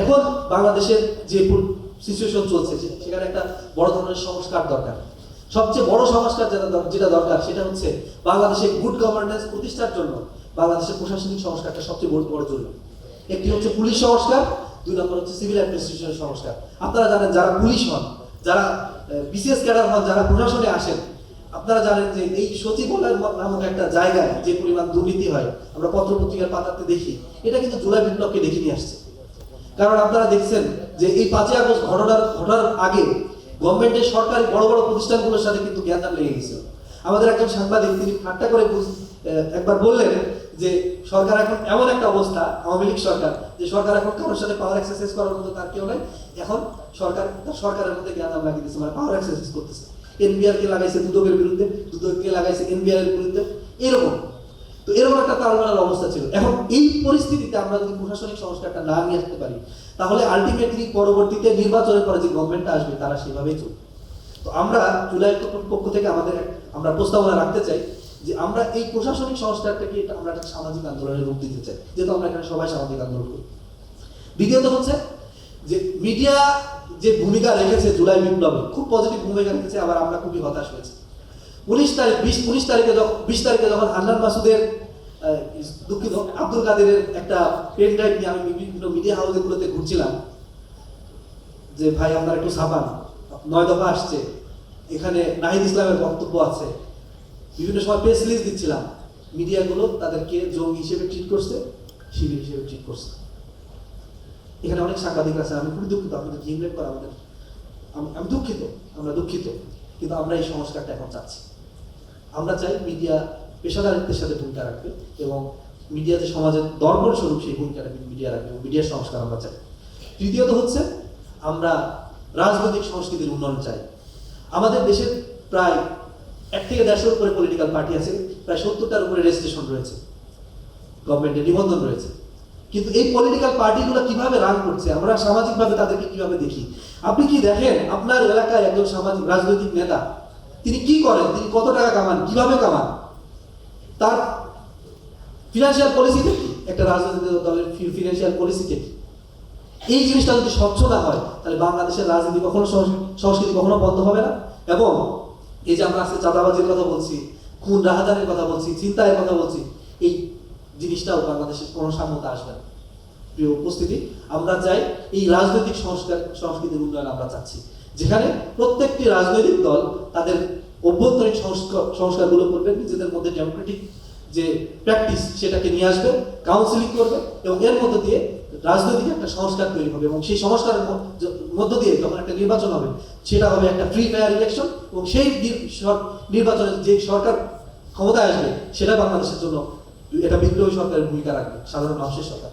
এখন বাংলাদেশের যে সিচুয়েশন চলছে সেখানে একটা বড় ধরনের সংস্কার দরকার। সবচেয়ে বড় সংস্কার যেটা যেটা দরকার, সেটা হচ্ছে বাংলাদেশে গুড গভর্নেন্স প্রতিষ্ঠার জন্য বাংলাদেশের প্রশাসনিক সংস্কারটা সবচেয়ে বড় বড় জরুরি একটি হচ্ছে পুলিশ সংস্কার, দুই নম্বর হচ্ছে সিভিল অ্যাডমিনিস্ট্রেশনের সংস্কার। আপনারা জানেন যারা পুলিশ হন, যারা বিসিএস ক্যাডার হন, যারা প্রশাসনে আসেন, আপনারা জানেন যে এই সচিবালয় নামক একটা জায়গায় যে পরিমাণ দুর্নীতি হয়, আমরা পত্রপত্রিকার পাতাতে দেখি, এটা কিন্তু জুলাই বিপ্লবকে ডেকে নিয়ে আসছে। কারণ আপনারা দেখছেন যে এই পাঁচই আগস্ট ঘটনার ঘটার আগে গভর্নমেন্টের সরকারি বড় বড় প্রতিষ্ঠানগুলোর সাথে কিন্তু জ্ঞান লেগে গেছিল। আমাদের একজন সাংবাদিক, তিনি ঠাট্টা করে একবার বললেন যে সরকার এখন এমন একটা অবস্থা, আওয়ামী লীগ সরকার, যে সরকার এখন কারোর সাথে পাওয়ার এক্সারসাইজ করার মতো তার কেউ নাই। এখন সরকার তার সরকারের মধ্যে জ্ঞান লাগিয়ে দিচ্ছে মানে পাওয়ার এক্সারসাইজ করতেছে। এনবিআর কে লাগাইছে দুদকের বিরুদ্ধে, দুদককে লাগাইছে এনবিআর এর বিরুদ্ধে। এরকম। তো এরকম একটা তালমেলার অবস্থা ছিল। এখন এই পরিস্থিতিতে আমরা যদি প্রশাসনিক সংস্কারটা না নিয়ে আসতে পারি, তাহলে আলটিমেটলি পরবর্তীতে নির্বাচনের পরে যে গভর্নমেন্টটা আসবে, তারা সেভাবেই চলবে। তো আমরা জুলাই পক্ষ থেকে আমাদের আমরা প্রস্তাবনা রাখতে চাই যে আমরা এই প্রশাসনিক সংস্কারটাকে এটা আমরা একটা সামাজিক আন্দোলনের রূপ দিতে চাই, যেহেতু আমরা এখানে সবাই সামাজিক আন্দোলন করি। দ্বিতীয়ত হচ্ছে যে মিডিয়া যে ভূমিকা রেখেছে জুলাই বিপ্লবে, খুব পজিটিভ ভূমিকা রেখেছে, আবার আমরা খুবই হতাশ হয়েছি। উনিশ তারিখ, বিশ, উনিশ তারিখে যখন, বিশ তারিখে যখন হান্নান মাসুদের দুঃখিত, আব্দুল কাদেরের একটা পেন ড্রাইভ নিয়ে আমি বিভিন্ন মিডিয়া হাউসগুলোতে ঘুরছিলাম, যে ভাই আপনারা একটু সাবান নয় দফা আসছে, এখানে নাহিদ ইসলামের বক্তব্য আছে। বিভিন্ন সময় প্রেস রিলিজ দিচ্ছিলাম মিডিয়াগুলো তাদেরকে জঙ্গি হিসেবে ট্রিট করছে, শিবির হিসেবে ট্রিট করছে। এখানে অনেক সাংবাদিক আছে, আমি খুবই দুঃখিত আমাদের জিমলেট করা আমাদের, আমি- আমি দুঃখিত, আমরা দুঃখিত, কিন্তু আমরা এই সংস্কারটা এখন চাচ্ছি। আমরা চাই মিডিয়া পেশাদারিত্বের সাথে ভূমিকা রাখবে এবং মিডিয়া যে সমাজের দর্পণ স্বরূপ সেই ভূমিকাটা মিডিয়া রাখবে মিডিয়ার সংস্কার আমরা চাই। তৃতীয়ত হচ্ছে, আমরা রাজনৈতিক সংস্কৃতির উন্নয়ন চাই। আমাদের দেশের প্রায় এক থেকে দেড়শোর উপরে পলিটিক্যাল পার্টি আছে, প্রায় সত্তরটার উপরে রেজিস্ট্রেশন রয়েছে গভর্নমেন্টের নিবন্ধন রয়েছে। কিন্তু এই পলিটিক্যাল পার্টিগুলো কীভাবে রান করছে, আমরা সামাজিকভাবে তাদেরকে কীভাবে দেখি? আপনি কি দেখেন, আপনার এলাকায় একজন সামাজিক রাজনৈতিক নেতা তিনি কি করেন? তিনি কত টাকা কামান? কীভাবে কামান? তার ফিনান্সিয়াল পলিসিটা কি? একটা রাজনৈতিক দলের ফিনান্সিয়াল পলিসিটা কি? এই জিনিসটা যদি স্বচ্ছ না হয়, তাহলে বাংলাদেশের রাজনীতি কখনো সংস্কৃতি কখনো বন্ধ হবে না। এবং এই যে আমরা আজকে চাঁদাবাজির কথা বলছি, খুন, রাহাজানের কথা বলছি চিন্তায়ের কথা বলছি, এই জিনিসটাও বাংলাদেশের কোনো সাম্যতা আসবে না। প্রিয় উপস্থিতি, আমরা চাই এই রাজনৈতিক সংস্কার সংস্কৃতির উন্নয়ন আমরা চাচ্ছি। যেখানে প্রত্যেকটি রাজনৈতিক দল তাদের অভ্যন্তরীণ সংস্কার সংস্কারগুলো করবে, নিজেদের মধ্যে ডেমোক্রেটিক যে প্র্যাকটিস সেটাকে নিয়ে আসবে কাউন্সিলিং করবে এবং এর মধ্য দিয়ে রাজনৈতিক একটা সংস্কার তৈরি হবে এবং সেই সংস্কারের মধ্য দিয়ে যখন একটা নির্বাচন হবে, সেটা হবে একটা ফ্রি ফেয়ার ইলেকশন এবং সেই নির্বাচনে যে সরকার ক্ষমতায় আসবে, সেটা বাংলাদেশের জন্য এটা বিদ্রোহী সরকারের ভূমিকা রাখবে, সাধারণ মানুষের সরকার।